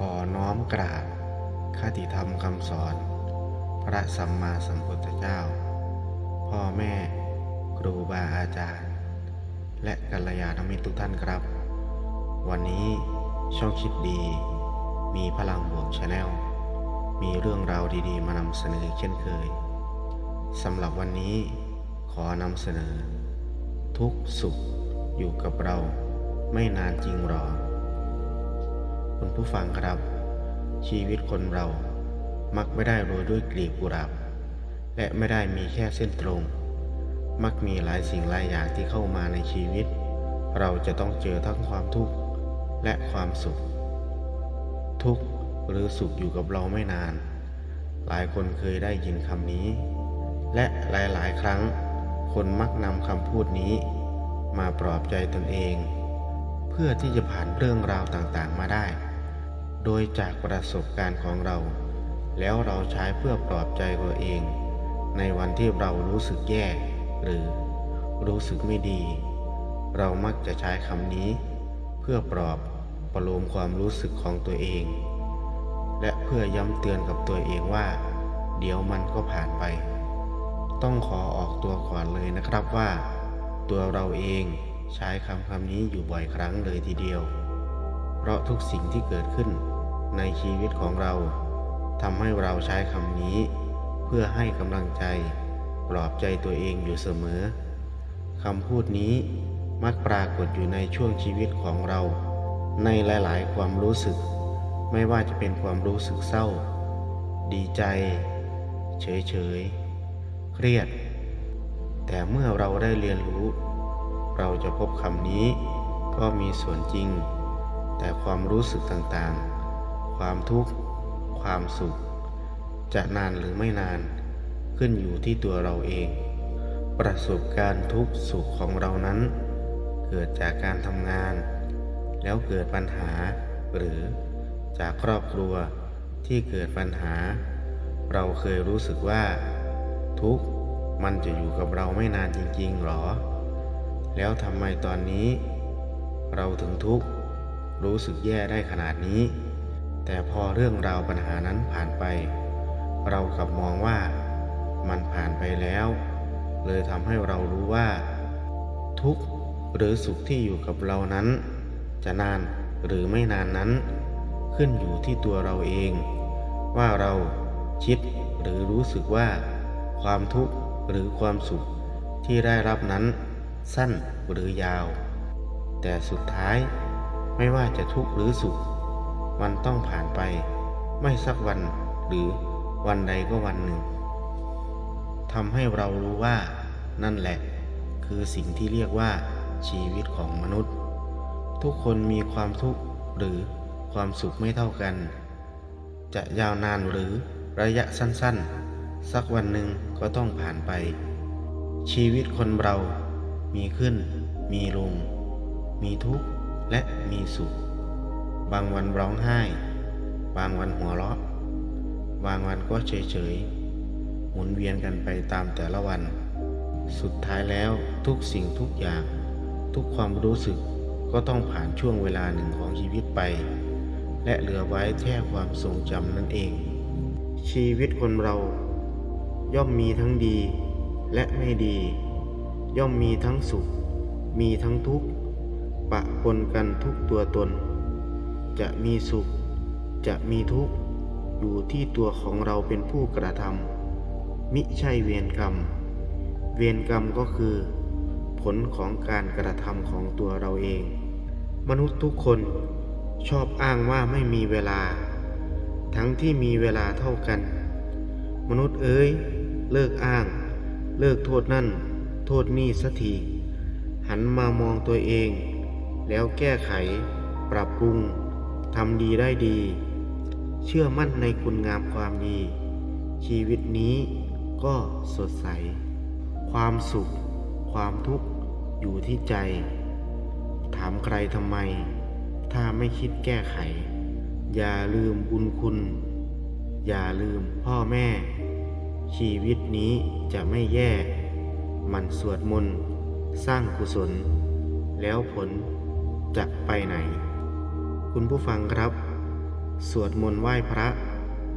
ขอน้อมกราบคติธรรมคำสอน พระสัมมาสัมพุทธเจ้า พ่อแม่ครูบาอาจารย์ และกัลยาณมิตรทุกท่านครับ วันนี้ช่องคิดดี มีพลังบวกชาแนลมีเรื่องราวดีๆ มานำเสนอเช่นเคยสำหรับวันนี้ขอนำเสนอ ทุกสุขอยู่กับเราไม่นานจริงหรอ คุณผู้ฟังครับ ชีวิตคนเรามักไม่ได้โรยด้วยกลีบกุหลาบ และไม่ได้มีแค่เส้นตรง มักมีหลายสิ่งหลายอย่างที่เข้ามาในชีวิต เราจะต้องเจอทั้งความทุกข์และความสุข ทุกข์หรือสุขอยู่กับเราไม่นาน หลายคนเคยได้ยินคำนี้ และหลายๆ ครั้ง คนมักนำคำพูดนี้ มาปลอบใจตนเอง เพื่อที่จะผ่านเรื่องราวต่างๆมาได้ โดยจากประสบการณ์ของเรา แล้วเราใช้เพื่อปลอบใจตัวเอง ในวันที่เรารู้สึกแย่ หรือรู้สึกไม่ดี เรามักจะใช้คำนี้ เพื่อปลอบประโลมความรู้สึกของตัวเอง และเพื่อย้ำเตือนกับตัวเองว่า เดี๋ยวมันก็ผ่านไป ต้องขอออกตัวก่อนเลยนะครับว่า ตัวเราเองใช้คำคำนี้อยู่บ่อยครั้งเลยทีเดียว เพราะทุกสิ่งที่เกิดขึ้น ในชีวิตของเราทำให้เราใช้คำนี้ เพื่อให้กำลังใจ ปลอบใจตัวเองอยู่เสมอคำพูดนี้มักปรากฏอยู่ในช่วงชีวิตของเรา ในหลาย ๆ ความรู้สึก ไม่ว่าจะเป็นความรู้สึกเศร้า ดีใจ เฉยๆเครียด แต่เมื่อเราได้เรียนรู้ เราจะพบคำนี้ก็มีส่วนจริง แต่ความรู้สึกต่าง ๆ ความทุกข์ ความสุข จะนานหรือไม่นาน ขึ้นอยู่ที่ตัวเราเอง ประสบการณ์ทุกข์สุขของเรานั้น เกิดจากการทำงาน แล้วเกิดปัญหา หรือจากครอบครัวที่เกิดปัญหา เราเคยรู้สึกว่า ทุกข์มันจะอยู่กับเราไม่นานจริงๆหรอ แล้วทำไมตอนนี้ เราถึงทุกข์รู้สึกแย่ได้ขนาดนี้ แต่พอเรื่องราวปัญหานั้นผ่านไป เรากลับมองว่ามันผ่านไปแล้ว เลยทำให้เรารู้ว่า ทุกข์หรือสุขที่อยู่กับเรานั้น จะนานหรือไม่นานนั้น ขึ้นอยู่ที่ตัวเราเอง ว่าเราคิดหรือรู้สึกว่า ความทุกข์หรือความสุขที่ได้รับนั้น สั้นหรือยาว แต่สุดท้ายไม่ว่าจะทุกข์หรือสุข มันต้องผ่านไป ไม่สักวันหรือวันใดก็วันหนึ่งทำให้เรารู้ว่านั่นแหละ คือสิ่งที่เรียกว่าชีวิตของมนุษย์ ทุกคนมีความทุกข์หรือความสุขไม่เท่ากัน จะยาวนานหรือระยะสั้นๆ สักวันหนึ่งก็ต้องผ่านไป ชีวิตคนเรามีขึ้น มีลง มีทุกข์และมีสุข บางวันร้องไห้ บางวันหัวเราะ บางวันก็เฉยๆ หมุนเวียนกันไปตามแต่ละวัน สุดท้ายแล้วทุกสิ่งทุกอย่าง ทุกความรู้สึกก็ต้องผ่านช่วงเวลาหนึ่งของชีวิตไป และเหลือไว้แค่ความทรงจำนั่นเอง ชีวิตคนเราย่อมมีทั้งดีและไม่ดี ย่อมมีทั้งสุข มีทั้งทุกข์ปะปนกันทุกตัวตน จะมีสุข จะมีทุกข์ อยู่ที่ตัวของเราเป็นผู้กระทำมิใช่เวรกรรม เวรกรรมก็คือ ผลของการกระทำของตัวเราเอง มนุษย์ทุกคนชอบอ้างว่าไม่มีเวลา ทั้งที่มีเวลาเท่ากัน มนุษย์เอ๋ยเลิกอ้าง เลิกโทษนั่น โทษนี่สักทีหันมามองตัวเอง แล้วแก้ไข ปรับปรุง ทำดีได้ดี เชื่อมั่นในคุณงามความดี ชีวิตนี้ก็สดใส ความสุข ความทุกข์อยู่ที่ใจ ถามใครทำไม ถ้าไม่คิดแก้ไข อย่าลืมบุญคุณ อย่าลืมพ่อแม่ ชีวิตนี้จะไม่แย่ มันสวดมนต์ สร้างกุศล แล้วผลจะไปไหน คุณผู้ฟังครับ สวดมนต์ไหว้พระ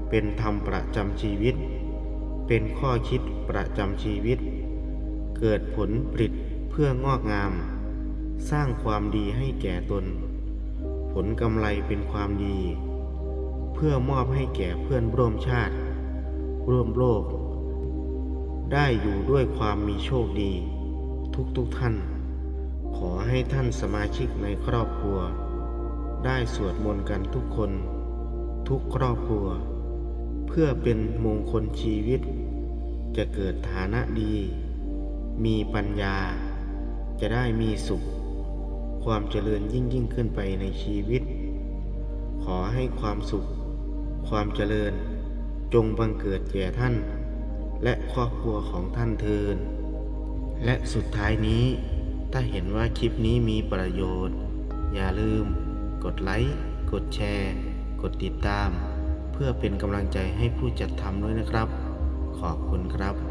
เป็นธรรมประจำชีวิต เป็นข้อคิดประจำชีวิต เกิดผลผลิตเพื่องอกงาม สร้างความดีให้แก่ตน ผลกำไรเป็นความดี เพื่อมอบให้แก่เพื่อนร่วมชาติ ร่วมโลก ได้อยู่ด้วยความมีโชคดี ทุกๆทท่าน ขอให้ท่านสมาชิกในครอบครัว ได้สวดมนต์กันทุกคน ทุกครอบครัว เพื่อเป็นมงคลชีวิต จะเกิดฐานะดี มีปัญญา จะได้มีสุข ความเจริญยิ่งยิ่งขึ้นไปในชีวิต ขอให้ความสุข ความเจริญ จงบังเกิดแก่ท่าน และครอบครัวของท่านเทินและสุดท้ายนี้ถ้าเห็นว่าคลิปนี้มีประโยชน์ อย่าลืม กดไลค์ กดแชร์ กดติดตาม เพื่อเป็นกำลังใจให้ผู้จัดทำด้วยนะครับ ขอบคุณครับ